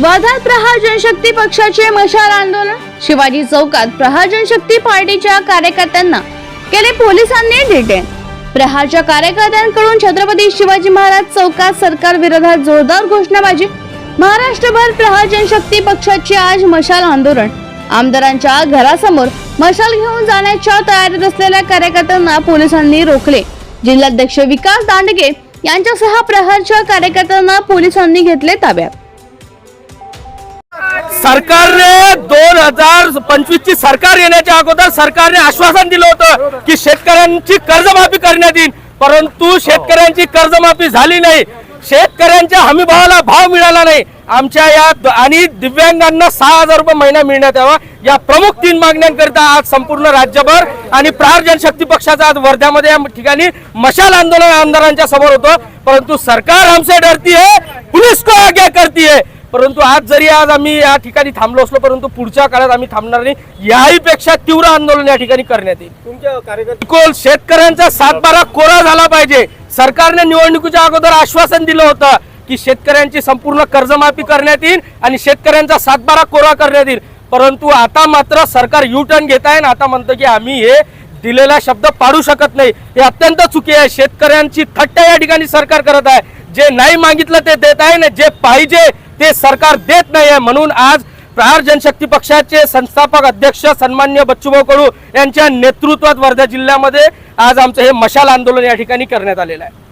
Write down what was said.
वर्धात प्रहार जनशक्ती पक्षाचे मशाल आंदोलन. शिवाजी चौकात प्रहार जनशक्ती पार्टीच्या कार्यकर्त्यांना केले पोलिसांनी डिटेन. प्रहारच्या कार्यकर्त्यांकडून छत्रपती शिवाजी महाराज चौकात सरकार विरोधात जोरदार घोषणाबाजी. महाराष्ट्रभर प्रहार जनशक्ती पक्षाचे आज मशाल आंदोलन. आमदारांच्या घरासमोर मशाल घेऊन जाण्याच्या तयारीत असलेल्या कार्यकर्त्यांना पोलिसांनी रोखले. जिल्हाध्यक्ष विकास दांडगे यांच्यासह प्रहारच्या कार्यकर्त्यांना पोलिसांनी घेतले ताब्यात. सरकारने दोन हजार पंचवीस ची सरकार येण्याच्या अगोदर सरकारने आश्वासन दिलं होतं की शेतकऱ्यांची कर्जमाफी करण्यात येईल. परंतु शेतकऱ्यांची कर्जमाफी झाली नाही. शेतकऱ्यांच्या हमीभावाला भाव मिळाला नाही. आमच्या या आणि दिव्यांगांना सहा हजार रुपये महिना मिळण्यात यावा. या प्रमुख तीन मागण्यांकरिता आज संपूर्ण राज्यभर आणि प्रहार जनशक्ती पक्षाचं आज वर्ध्यामध्ये या ठिकाणी मशाल आंदोलन आमदारांच्या समोर होतं. परंतु सरकार हमसे डरती है पुलिस को आगे करती है. परंतु आज जरी आज आम्ही या ठिकाणी थांबलो असलो परंतु पुढच्या काळात आम्ही थांबणार नाही. याही पेक्षा तीव्र आंदोलन या ठिकाणी करण्यात येईल. तुमच्या कार्यकर्ते बिलकुल शेतकऱ्यांचा सातबारा कोरा झाला पाहिजे. सरकारने निवडणुकीच्या अगोदर आश्वासन दिलं होतं की शेतकऱ्यांची संपूर्ण कर्जमाफी करण्यात येईल आणि शेतकऱ्यांचा सातबारा कोरा करण्यात येईल. परंतु आता मात्र सरकार यू टर्न घेत आहे आणि आता म्हणतं की आम्ही हे दिलेला शब्द पाडू शकत नाही. हे अत्यंत चुकी आहे. शेतकऱ्यांची थट्टा या ठिकाणी सरकार करत आहे. जे नाही मागितलं ते देत आहे ना जे पाहिजे ते सरकार देत नाही आहे. म्हणून आज प्रहार जनशक्ती पक्षाचे संस्थापक अध्यक्ष सन्मान्य बच्चूभाऊ कडू यांच्या नेतृत्वात वर्धा जिल्ह्यामध्ये आज आमचं हे मशाल आंदोलन या ठिकाणी करण्यात आलेलं आहे.